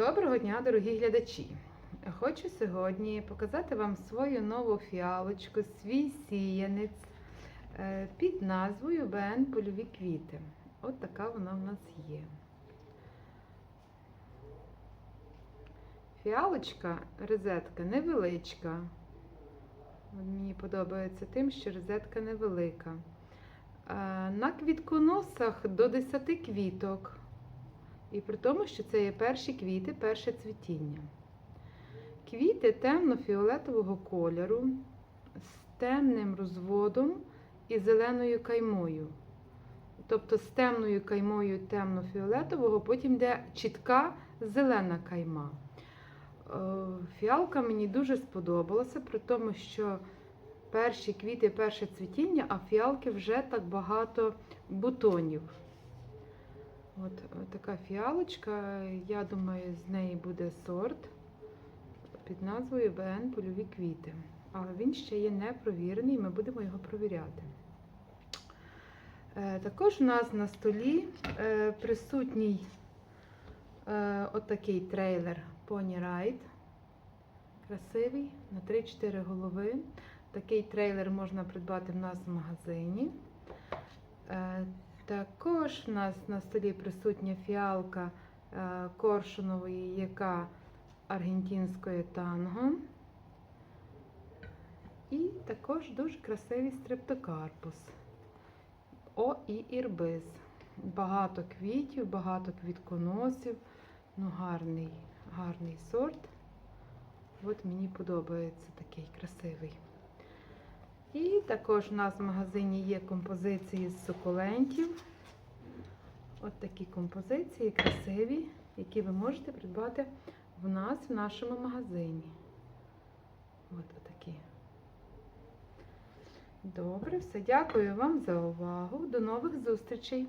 Доброго дня, дорогі глядачі! Хочу сьогодні показати вам свою нову фіалочку, свій сіянець е, під назвою БН Польові квіти. От така вона в нас є. Фіалочка, розетка невеличка. Мені подобається тим, що розетка невелика. Е, На квітконосах до 10 квіток. І при тому, що це є перші квіти, перше цвітіння. Квіти темно-фіолетового кольору з темним розводом і зеленою каймою. Тобто з темною каймою темно-фіолетового, потім йде чітка зелена кайма. Е, Фіалка мені дуже сподобалася, при тому, що перші квіти, перше цвітіння, а фіалки вже так багато бутонів. От, от така фіалочка, я думаю, з неї буде сорт під назвою БН Польові квіти. Але він ще є непровірений, ми будемо його провіряти. Е, Також у нас на столі е, присутній е, отакий трейлер Pony Ride. Красивий на 3-4 голови. Такий трейлер можна придбати в нас в магазині. Також у нас на столі присутня фіалка е, коршунової, яка аргентинської танго. І також дуже красивий стрептокарпус. О, і ірбиз. Багато квітів, багато квітконосів. Ну, гарний, гарний сорт. От мені подобається такий красивий. І також у нас в магазині є композиції з сукулентів. От такі композиції красиві, які ви можете придбати в нас в нашому магазині. От такі. Добре, все. Дякую вам за увагу. До нових зустрічей!